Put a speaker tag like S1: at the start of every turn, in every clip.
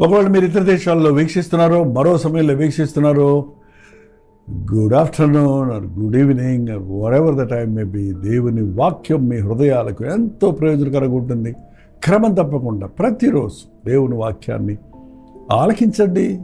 S1: ఒకవేళ మీరు ఇతర దేశాల్లో వీక్షిస్తున్నారో మరో సమయంలో వీక్షిస్తున్నారో good afternoon or good evening whatever the time may be దేవుని వాక్యం మీ హృదయాలకు ఎంతో ప్రయోజనకరంగా ఉంటుంది. క్రమం తప్పకుండా ప్రతిరోజు దేవుని వాక్యాన్ని ఆలకించండి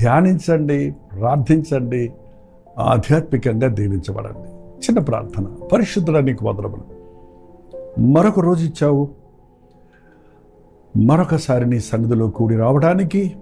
S1: ధ్యానించండి ప్రార్థించండి ఆధ్యాత్మికంగా దీవించబడండి. చిన్న ప్రార్థన పరిశుద్ధుడా నీకు వదలబడు మరొక రోజు ఇచ్చావు. మరొకసారి నీ సన్నిధిలో కూడి రావడానికి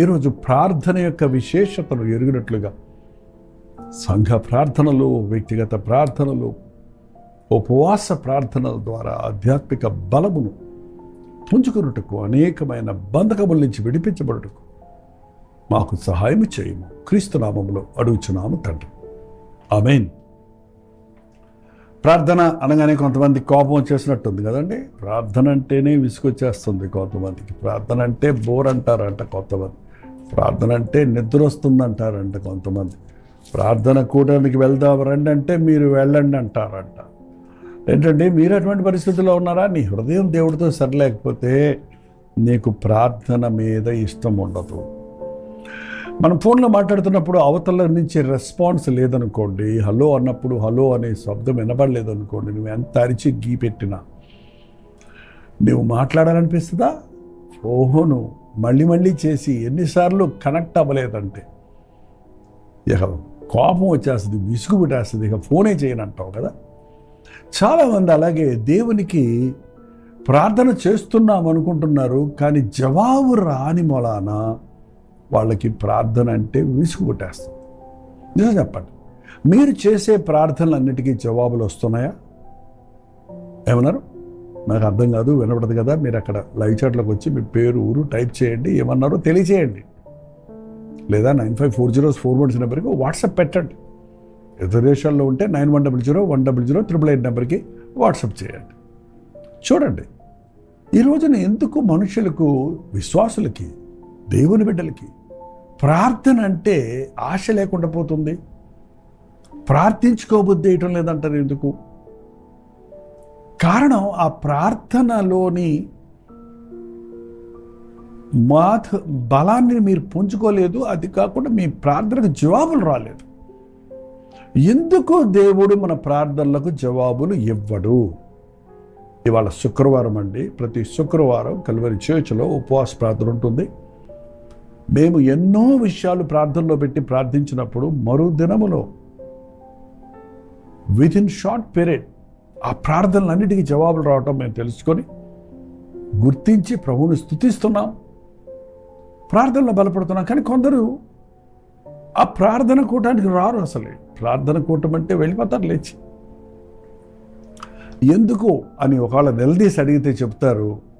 S1: ఈరోజు ప్రార్థన యొక్క విశేషతను ఎరిగినట్లుగా సంఘ ప్రార్థనలు వ్యక్తిగత ప్రార్థనలు ఉపవాస ప్రార్థనల ద్వారా ఆధ్యాత్మిక బలమును పుంజుకున్నటకు అనేకమైన బంధకముల నుంచి విడిపించబడుటకు మాకు సహాయం చేయము. క్రీస్తునామంలో అడుగుచున్నాము తండ్రి. ఆమెన్. ప్రార్థన అనగానే కొంతమంది కోపం వచ్చేసినట్టుంది కదండి. ప్రార్థన అంటేనే విసుగొచ్చేస్తుంది కొంతమందికి. ప్రార్థన అంటే బోర్ అంటారంట కొంతమంది. ప్రార్థన అంటే నిద్ర వస్తుందంటారంట కొంతమంది. ప్రార్థన కూటానికి వెళ్దాం రండి అంటే మీరు వెళ్ళండి అంటారంట. ఏంటంటే మీరు అటువంటి పరిస్థితుల్లో ఉన్నారా? నీ హృదయం దేవుడితో సరిలేకపోతే నీకు ప్రార్థన మీద ఇష్టం ఉండదు. మనం ఫోన్లో మాట్లాడుతున్నప్పుడు అవతల నుంచి రెస్పాన్స్ లేదనుకోండి హలో అన్నప్పుడు హలో అనే శబ్దం వినబడలేదు అనుకోండి నువ్వు ఎంత అరిచి గీ పెట్టినా? నువ్వు మాట్లాడాలనిపిస్తుందా? ఓహోను మళ్ళీ మళ్ళీ చేసి ఎన్నిసార్లు కనెక్ట్ అవ్వలేదంటే. ఇక కోపం వచ్చేస్తుంది విసుగు పెట్టేస్తుంది ఇక ఫోనే చేయనంటావు కదా. చాలామంది అలాగే దేవునికి ప్రార్థన చేస్తున్నాం అనుకుంటున్నారు కానీ జవాబు రాని మొలానా వాళ్ళకి ప్రార్థన అంటే విసుగు నిజం చెప్పండి. మీరు చేసే ప్రార్థనలన్నిటికీ జవాబులు వస్తున్నాయా? ఏమన్నారు? నాకు అర్థం కాదు వినపడదు కదా. మీరు అక్కడ లైవ్ చాట్లోకి వచ్చి మీ పేరు ఊరు టైప్ చేయండి. ఏమన్నారో తెలియచేయండి. లేదా nine five four zeros four ones నెంబర్కి వాట్సాప్ పెట్టండి. ఇతర దేశాల్లో ఉంటే nine one double zero one double zero triple eight నెంబర్కి వాట్సాప్ చేయండి. చూడండి. ఈ రోజున ఎందుకు మనుషులకు విశ్వాసులకి దేవుని బిడ్డలకి ప్రార్థన అంటే ఆశ లేకుండా పోతుంది. ప్రార్థించుకోబుద్ధి వేయటం లేదంటారు ఎందుకు? కారణం ఆ ప్రార్థనలోని మాధ బలాన్ని మీరు పుంజుకోలేదు. అది కాకుండా మీ ప్రార్థనకు జవాబులు రాలేదు. ఎందుకు దేవుడు మన ప్రార్థనలకు జవాబులు ఇవ్వడు? ఇవాళ శుక్రవారం అండి. ప్రతి శుక్రవారం కలువరి చర్చిలో ఉపవాస ప్రార్థన ఉంటుంది. మేము ఎన్నో విషయాలు ప్రార్థనలో పెట్టి ప్రార్థించినప్పుడు మరో దినములో విత్ ఇన్ షార్ట్ పీరియడ్ ఆ ప్రార్థనలన్నిటికీ జవాబులు రావటం మేము తెలుసుకొని గుర్తించి ప్రభువుని స్థుతిస్తున్నాం ప్రార్థనలో బలపడుతున్నాం. కానీ కొందరు ఆ ప్రార్థన కూటానికి రారు అసలే. ప్రార్థన కూటం అంటే వెళ్ళిపోతారు లేచి. ఎందుకు అని ఒకవేళ నిలదీసి అడిగితే చెప్తారు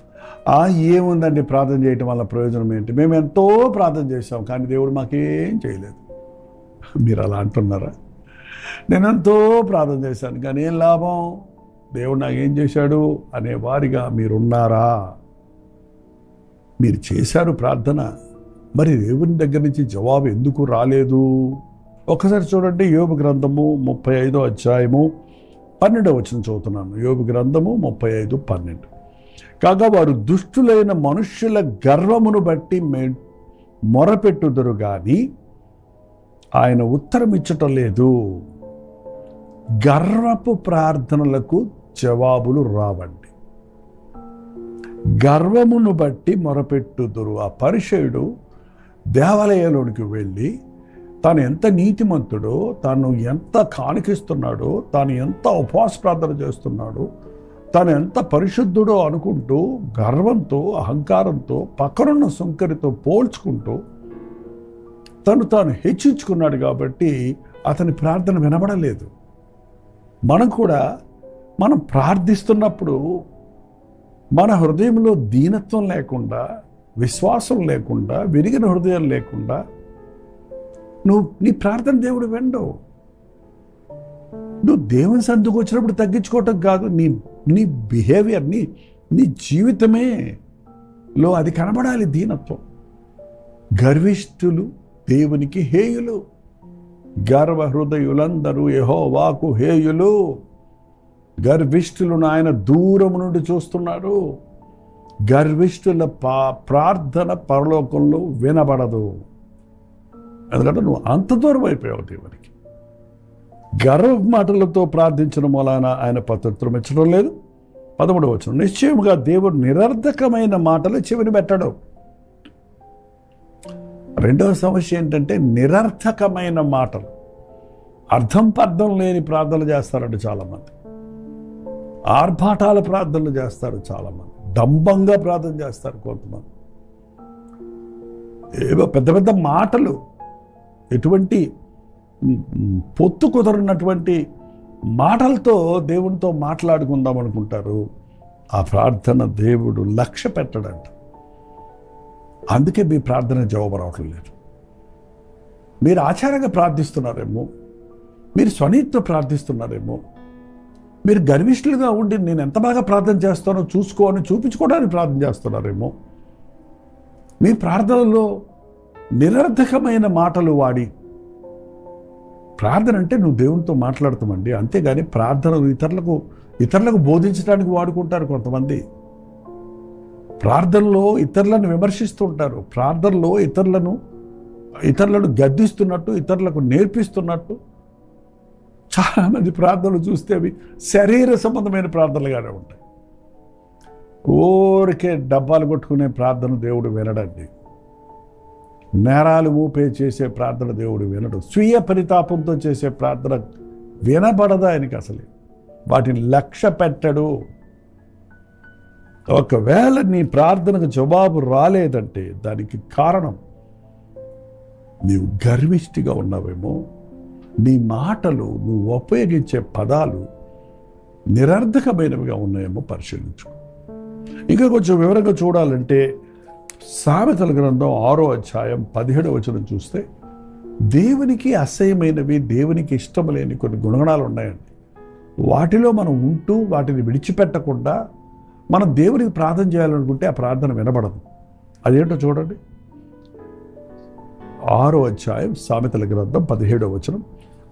S1: ఏముందండి ప్రార్థన చేయటం వల్ల ప్రయోజనం ఏంటి? మేము ఎంతో ప్రార్థన చేసాం కానీ దేవుడు మాకేం చేయలేదు. మీరు అలా అంటున్నారా? నేను ఎంతో ప్రార్థన చేశాను కానీ ఏం లాభం? దేవుడు నాకేం చేశాడు? అనే వారిగా మీరున్నారా? మీరు చేశారు ప్రార్థన మరి దేవుని దగ్గర నుంచి జవాబు ఎందుకు రాలేదు? ఒకసారి చూడండి యోగు గ్రంథము ముప్పై ఐదో అధ్యాయము పన్నెండవ వచ్చిన చదువుతున్నాను. యోగు గ్రంథము ముప్పై ఐదు పన్నెండు. కాగా వారు దుష్టులైన మనుష్యుల గర్వమును బట్టి మే మొరపెట్టుదురు కానీ ఆయన ఉత్తరం ఇచ్చటం లేదు. గర్వపు ప్రార్థనలకు జవాబులు రావండి. గర్వమును బట్టి మొరపెట్టుదురు ఆ పరిచయుడు దేవాలయంలోనికి వెళ్ళి తాను ఎంత నీతిమంతుడో తాను ఎంత కానికిస్తున్నాడో తాను ఎంత ఉపవాస ప్రార్థన చేస్తున్నాడో తను ఎంత పరిశుద్ధుడో అనుకుంటూ గర్వంతో అహంకారంతో పక్కనున్న సుంకరితో పోల్చుకుంటూ తను తాను హెచ్చించుకున్నాడు కాబట్టి అతని ప్రార్థన వినబడలేదు. మనం కూడా మనం ప్రార్థిస్తున్నప్పుడు మన హృదయంలో దీనత్వం లేకుండా విశ్వాసం లేకుండా విరిగిన హృదయం లేకుండా నువ్వు నీ ప్రార్థన దేవుడు వెండవు. నువ్వు దేవుని సందుకు వచ్చినప్పుడు తగ్గించుకోవటం కాదు నీ నీ బిహేవియర్ నీ నీ జీవితమే లో అది కనబడాలి దీనత్వం. గర్విష్ఠులు దేవునికి హేయులు గర్వ హృదయులందరూ యెహోవాకు హేయులు. గర్విష్ఠులను ఆయన దూరం నుండి చూస్తున్నారు. గర్విష్ఠుల పా ప్రార్థన పరలోకంలో వినబడదు. ఎందుకంటే నువ్వు అంత దూరం అయిపోయావు దేవునికి. గర్వ మాటలతో ప్రార్థించడం మూలాన ఆయన పత్రిత్వం ఇచ్చడం లేదు. పదమూడవ వచనం నిశ్చయముగా దేవుడు నిరర్ధకమైన మాటలు చెవిని పెట్టడం. రెండవ సమస్య ఏంటంటే నిరర్థకమైన మాటలు. అర్థం పర్థం లేని ప్రార్థనలు చేస్తారండి చాలామంది. ఆర్భాటాల ప్రార్థనలు చేస్తారు చాలామంది. డంబంగా ప్రార్థన చేస్తారు కొంతమంది. ఏవో పెద్ద పెద్ద మాటలు. ఎటువంటి పొత్తు కుదరనటువంటి మాటలతో దేవునితో మాట్లాడుకుందాం అనుకుంటారు. ఆ ప్రార్థన దేవుడు లక్ష్య పెట్టడంట. అందుకే మీ ప్రార్థన జవాబు రావటం లేదు. మీరు ఆచారంగా ప్రార్థిస్తున్నారేమో మీరు స్వనీతితో ప్రార్థిస్తున్నారేమో మీరు గర్విష్ఠులుగా ఉండి నేను ఎంత బాగా ప్రార్థన చేస్తానో చూసుకో అని చూపించుకోవడానికి ప్రార్థన చేస్తున్నారేమో మీ ప్రార్థనలో నిరర్ధకమైన మాటలు వాడి ప్రార్థన అంటే నువ్వు దేవునితో మాట్లాడతామండి. అంతేగాని ప్రార్థన ఇతరులకు ఇతరులకు బోధించడానికి వాడుకుంటారు కొంతమంది. ప్రార్థనలో ఇతరులను విమర్శిస్తూ ఉంటారు ప్రార్థనలో ఇతరులను ఇతరులను గద్దిస్తున్నట్టు ఇతరులకు నేర్పిస్తున్నట్టు చాలామంది ప్రార్థనలు చూస్తే అవి శరీర సంబంధమైన ప్రార్థనలుగానే ఉంటాయి. ఊరికే డబ్బాలు కొట్టుకునే ప్రార్థన దేవుడు వినడండి. నేరాలు ఊపే చేసే ప్రార్థన దేవుడు వినడు. స్వీయ పరితాపంతో చేసే ప్రార్థన వినబడదు ఆయనకి అసలు. వాటిని లక్ష్య పెట్టడు. ఒకవేళ నీ ప్రార్థనకు జవాబు రాలేదంటే దానికి కారణం నీవు గర్విష్టిగా ఉన్నావేమో. నీ మాటలు నువ్వు ఉపయోగించే పదాలు నిరర్ధకమైనవిగా ఉన్నాయేమో పరిశీలించు ఇంకా కొంచెం వివరంగా చూడాలంటే సామెతల గ్రంథం ఆరో అధ్యాయం పదిహేడవ వచనం చూస్తే దేవునికి అసహ్యమైనవి దేవునికి ఇష్టం లేని కొన్ని గుణగణాలు ఉన్నాయండి. వాటిలో మనం ఉంటూ వాటిని విడిచిపెట్టకుండా మనం దేవునికి ప్రార్థన చేయాలనుకుంటే ఆ ప్రార్థన వినబడదు. అదేంటో చూడండి. ఆరో అధ్యాయం సామెతల గ్రంథం పదిహేడవ వచనం.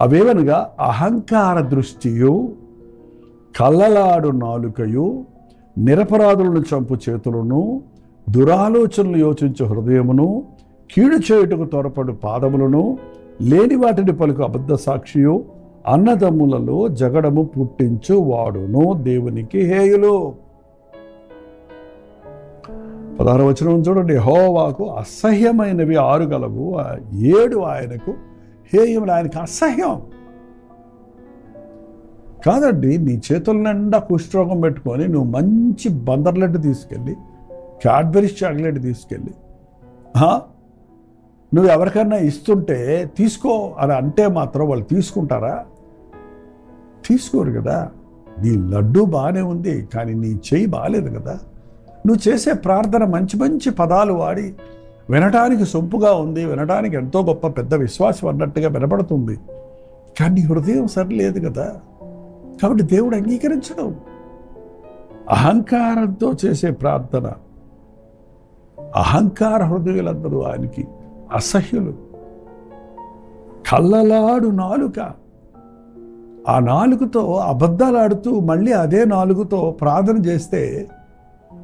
S1: అవేవనగా అహంకార దృష్టియు కళ్ళలాడు నాలుకయు నిరపరాధులను చంపు చేతులను దురాలోచనలు యోచించు హృదయమును కీడు చేయుటకు త్వరపడు పాదములను లేని వాటిని పలుకు అబద్ధ సాక్షియు అన్నదమ్ములలో జగడము పుట్టించు వాడును దేవునికి హేయులు. పదహారు వచనం చూడండి. హోవాకు అసహ్యమైనవి ఆరు గలవు. ఏడు ఆయనకు హేయములు ఆయనకు అసహ్యం. కాదండి నీ చేతుల నిండా కుష్ఠరోగం పెట్టుకొని నువ్వు మంచి బందర్లెట్ తీసుకెళ్ళి క్యాడ్బెరీస్ చాక్లెట్ తీసుకెళ్ళి నువ్వు ఎవరికైనా ఇస్తుంటే తీసుకో అని అంటే మాత్రం వాళ్ళు తీసుకుంటారా? తీసుకోరు కదా. నీ లడ్డు బాగానే ఉంది కానీ నీ చేయి బాగాలేదు కదా. నువ్వు చేసే ప్రార్థన మంచి మంచి పదాలు వాడి వినటానికి సొంపుగా ఉంది వినటానికి ఎంతో గొప్ప పెద్ద విశ్వాసం అన్నట్టుగా వినపడుతుంది కానీ హృదయం సరిలేదు కదా. కాబట్టి దేవుడు అంగీకరించడం. అహంకారంతో చేసే ప్రార్థన. అహంకార హృదయులందరూ ఆయనకి అసహ్యులు. కళ్ళలాడు నాలుక. ఆ నాలుగుతో అబద్ధాలాడుతూ మళ్ళీ అదే నాలుగుతో ప్రార్థన చేస్తే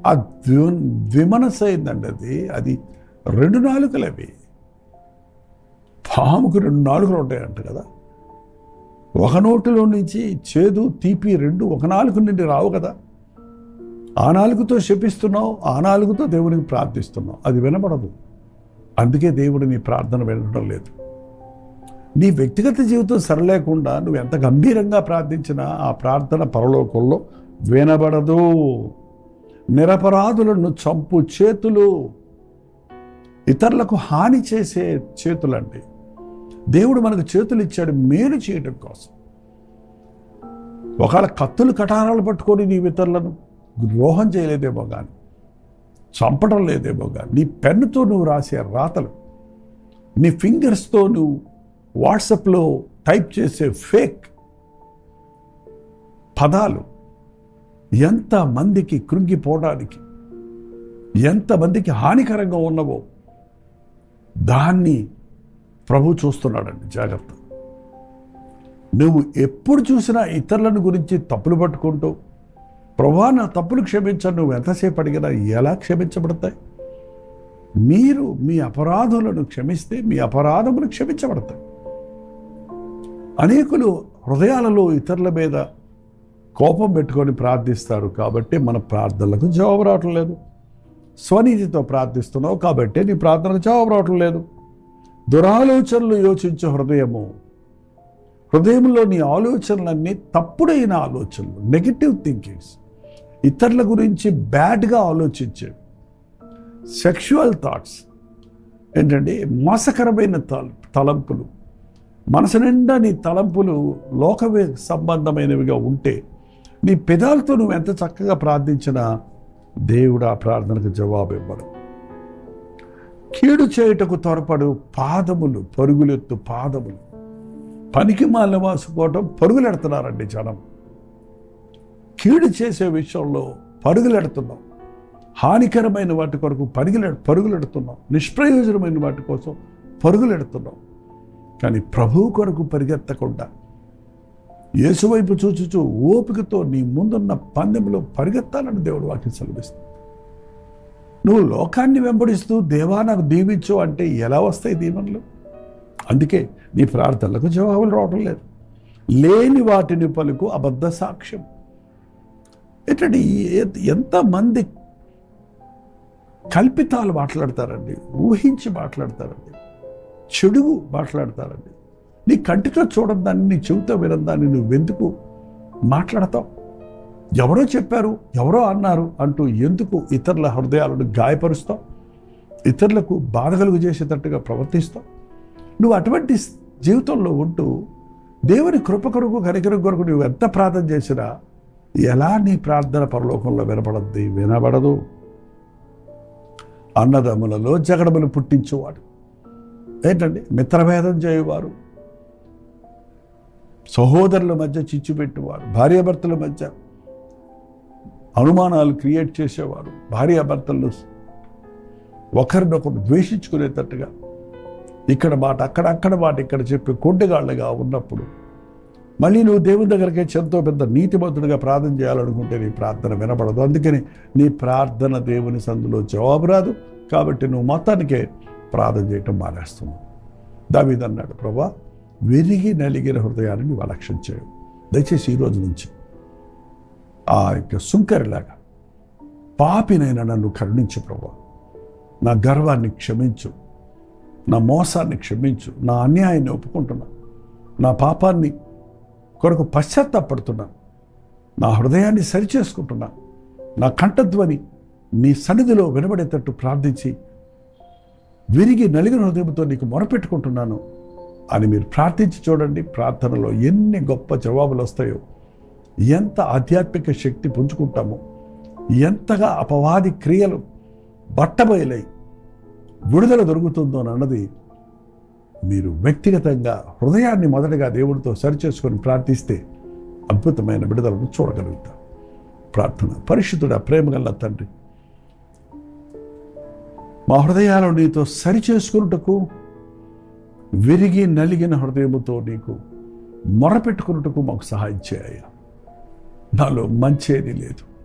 S1: ఆ ద్వి ద్విమనస్ అయిందండి అది. అది రెండు నాలుకలు అవి పాముకు రెండు నాలుగులు ఉంటాయంట కదా. ఒక నోటిలో నుంచి చేదు తీపి రెండు ఒక నాలుగు నుండి రావు కదా. ఆ నాలుగుతో శపిస్తున్నావు ఆ నాలుగుతో దేవునికి ప్రార్థిస్తున్నావు. అది వినబడదు. అందుకే దేవుడు నీ ప్రార్థన వినడం లేదు. నీ వ్యక్తిగత జీవితం సరలేకుండా నువ్వు ఎంత గంభీరంగా ప్రార్థించినా ఆ ప్రార్థన పరలోకంలో వినబడదు. నిరపరాధులను చంపు చేతులు. ఇతరులకు హాని చేసే చేతులండి. దేవుడు మనకు చేతులు ఇచ్చాడు మేలు చేయడం కోసం. ఒకవేళ కత్తులు కటారాలు పట్టుకొని నీ ఇతరులను ద్రోహం చేయలేదేమో కానీ చంపడం లేదేమో కానీ నీ పెన్నుతో నువ్వు రాసే రాతలు నీ ఫింగర్స్తో నువ్వు వాట్సాప్లో టైప్ చేసే ఫేక్ పదాలు ఎంతమందికి కృంగిపోవడానికి ఎంతమందికి హానికరంగా ఉన్నవో దాన్ని ప్రభు చూస్తున్నాడండి జాగ్రత్త. నువ్వు ఎప్పుడు చూసినా ఇతరులను గురించి తప్పులు పట్టుకుంటూ ప్రభా నా తప్పులు క్షమించను నువ్వు ఎంతసేపు అడిగినా ఎలా క్షమించబడతాయి? మీరు మీ అపరాధులను క్షమిస్తే మీ అపరాధములు క్షమించబడతాయి. అనేకులు హృదయాలలో ఇతరుల మీద కోపం పెట్టుకొని ప్రార్థిస్తారు కాబట్టి మన ప్రార్థనలకు జవాబు రావటం లేదు. స్వనీతితో ప్రార్థిస్తున్నావు కాబట్టి నీ ప్రార్థనకు జవాబు రావటం లేదు. దురాలోచనలు యోచించే హృదయము హృదయంలో నీ ఆలోచనలన్నీ తప్పుడైన ఆలోచనలు నెగిటివ్ థింకింగ్స్ ఇతరుల గురించి బ్యాడ్గా ఆలోచించేవి. సెక్షువల్ థాట్స్ ఏంటంటే మోసకరమైన తల తలంపులు. మనసు నిండా నీ తలంపులు లోక సంబంధమైనవిగా ఉంటే నీ పెదాలతో నువ్వు ఎంత చక్కగా ప్రార్థించినా దేవుడు ఆ ప్రార్థనకు జవాబు ఇవ్వడు కీడు చేయుటకు త్వరపడు పాదములు పరుగులెత్తు పాదములు. పనికి మాలిన వాసుకోవటం పరుగులెడుతున్నారండి జనం. కీడు చేసే విషయంలో పరుగులెడుతున్నాం. హానికరమైన వాటి కొరకు పరుగులె పరుగులెడుతున్నాం. నిష్ప్రయోజనమైన వాటి కోసం పరుగులెడుతున్నాం. కానీ ప్రభువు కొరకు పరిగెత్తకుండా యేసువైపు చూచుచు ఓపికతో నీ ముందున్న పందెంలో పరిగెత్తాలని దేవుడు వాక్యం సెలవిస్తుంది. నువ్వు లోకాన్ని వెంబడిస్తూ దేవా నాకు దీవించు అంటే ఎలా వస్తాయి దీవెనలు? అందుకే నీ ప్రార్థనలకు జవాబులు రావడం లేదు. లేని వాటిని పలుకు అబద్ధ సాక్ష్యం. ఏంటంటే ఎంతమంది కల్పితాలు మాట్లాడతారండి ఊహించి మాట్లాడతారండి చెడు మాట్లాడతారండి. నీ కంటితో చూడదాన్ని నీ చెవితో వినదాన్ని నువ్వు ఎందుకు మాట్లాడతావు? ఎవరో చెప్పారు ఎవరో అన్నారు అంటూ ఎందుకు ఇతరుల హృదయాలను గాయపరుస్తావు? ఇతరులకు బాధ కలుగు చేసేటట్టుగా ప్రవర్తిస్తావు? నువ్వు అటువంటి జీవితంలో ఉంటూ దేవుని కృప కొరకు కనికరం కొరకు నువ్వు ఎంత ప్రార్థన చేసినా ఎలా నీ ప్రార్థన పరలోకంలో వినపడద్ది వినబడదు. అన్నదమ్ములలో జగడములు పుట్టించేవాడు. ఏంటండి? మిత్రభేదం చేయవారు. సహోదరుల మధ్య చిచ్చు పెట్టేవారు. భార్యాభర్తల మధ్య అనుమానాలు క్రియేట్ చేసేవారు. భార్యాభర్తలు ఒకరినొకరు ద్వేషించుకునేటట్టుగా ఇక్కడ మాట అక్కడ అక్కడ మాట ఇక్కడ చెప్పి కొండగాళ్ళగా ఉన్నప్పుడు మళ్ళీ నువ్వు దేవుని దగ్గరికి ఎంతో పెద్ద నీతిమంతుడిగా ప్రార్థన చేయాలనుకుంటే నీ ప్రార్థన వినపడదు అందుకని నీ ప్రార్థన దేవుని సందులో జవాబు రాదు. కాబట్టి నువ్వు మొత్తానికే ప్రార్థన చేయటం మానేస్తున్నావు. దావీదన్నాడు ప్రభా విరిగి నలిగిన హృదయాన్ని నువ్వు అలక్ష్యం చేయవు దయచేసి ఈ రోజు నుంచి ఆ యొక్క సుంకరిలాగా పాపినైనా నన్ను కరుణించు ప్రభా. నా గర్వాన్ని క్షమించు. నా మోసాన్ని క్షమించు. నా అన్యాయాన్ని ఒప్పుకుంటున్నా. నా పాపాన్ని కొరకు పశ్చాత్తాపడుతున్నాను. నా హృదయాన్ని సరిచేసుకుంటున్నాను. నా కంఠధ్వని నీ సన్నిధిలో వినబడేటట్టు ప్రార్థించి విరిగి నలిగిన హృదయంతో నీకు మొరపెట్టుకుంటున్నాను అని మీరు ప్రార్థించి చూడండి. ప్రార్థనలో ఎన్ని గొప్ప జవాబులు వస్తాయో ఎంత ఆధ్యాత్మిక శక్తి పుంజుకుంటామో ఎంతగా అపవాది క్రియలు బట్టబయలై విడుదల దొరుకుతుందో అన్నది మీరు వ్యక్తిగతంగా హృదయాన్ని మొదటగా దేవుడితో సరిచేసుకొని ప్రార్థిస్తే అద్భుతమైన విడుదలను చూడగలుగుతాం. ప్రార్థన. పరిశుద్ధుడ ప్రేమగల్ల తండ్రి మా హృదయాలు నీతో సరిచేసుకున్నటకు విరిగి నలిగిన హృదయముతో నీకు మొరపెట్టుకున్నటకు మాకు సహాయం చేయ. నాలో మంచేది లేదు.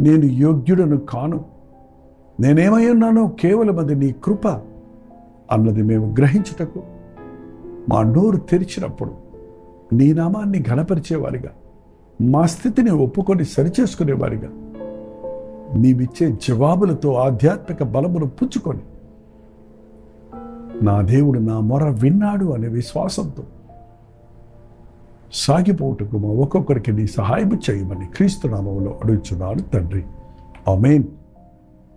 S1: నేను యోగ్యుడను కాను. నేనేమై ఉన్నానో కేవలం అది నీ కృప. అన్నది మేము గ్రహించుటకు మా నోరు తెరిచినప్పుడు నీ నామాన్ని ఘనపరిచేవారిగా మా స్థితిని ఒప్పుకొని సరిచేసుకునేవారిగా నీవిచ్చే జవాబులతో ఆధ్యాత్మిక బలమును పుచ్చుకొని నా దేవుడు నా మొర విన్నాడు అనే విశ్వాసంతో సాగిపోవటకు మా ఒక్కొక్కరికి నీ సహాయం చేయమని క్రీస్తు నామంలో అడుగుచున్నాను తండ్రి. అమేన్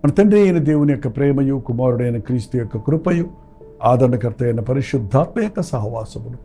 S1: మన తండ్రి అయిన దేవుని యొక్క ప్రేమయు కుమారుడైన క్రీస్తు యొక్క కృపయు ఆదరణకర్త అయిన పరిశుద్ధాత్మ యొక్క సహవాసములు.